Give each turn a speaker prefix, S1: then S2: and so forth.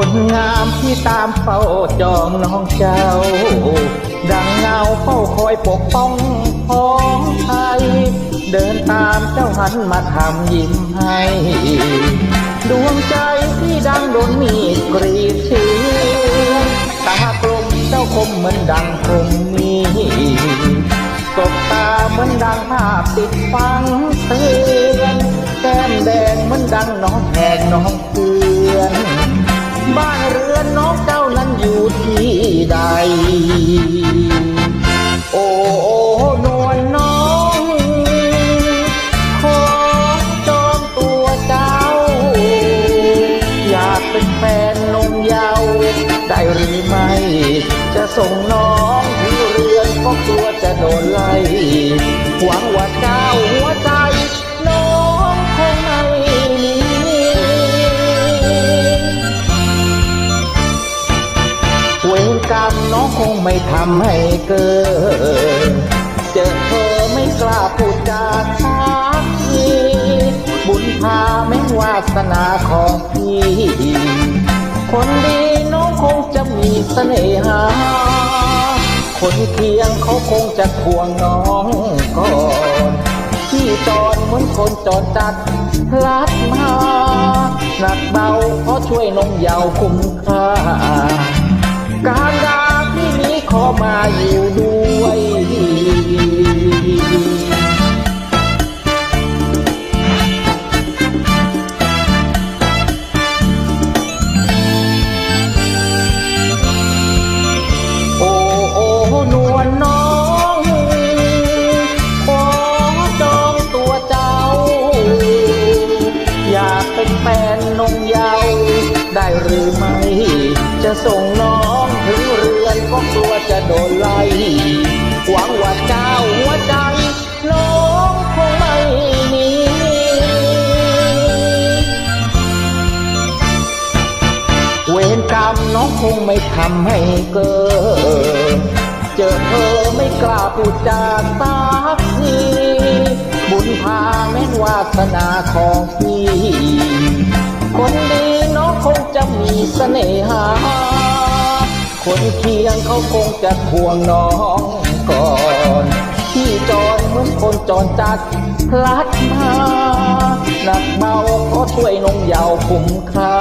S1: คนงามที่ตามเฝ้าจองน้องเจ้า ดังเงาเฝ้าคอยปกป้องพ้องไทย เดินตามเจ้าหันมาทำยิ้มให้ ดวงใจที่ดังโดนมีดกรีดเชือนตากลมเจ้าคมเหมือนดังคงมีสบตาเหมือนดังภาพติดฟังเตือนแก้มแดงเหมือนดังน้องแทนน้องเพื่อ เป็นแฟนนงยาว ได้หรือไม่ จะส่งน้องที่เรือนก็กลัวจะโดนไล่หวังว่าเจ้าหัวใจ น้องคงไม่หนีเวรกรรมน้องคงไม่ทำให้เกิด เจอเธอไม่กล้าพูดจาทักทีบุญพาแม้วาสนาของพี่ คนดีน้องคงจะมีเสน่หา คนเคียงเขาคงจะควงน้องก่อนที่จอดเหมือนคนจอดจัดลัดมาหนักเบาเพราะช่วยนงเยาวคุ้มค่า นงเยาวได้หรือไม่ จะส่งน้องถึงเรือนก็กลัวจะโดนไล่หวังว่าเจ้าหัวใจน้องคงไม่หนีเวรกรรมน้องคงไม่ทำให้เกิด เจอเธอไม่กล้าพูดจาสักทีบุญพาแม้นวาสนาของพี่ เสน่หา คนเคียงเขาคงจะทวงน้องก่อน ที่จอนเหมือนคนจอนจัดพลัดมา หนักเบาก็ช่วยนงเยาวคุ้มค่า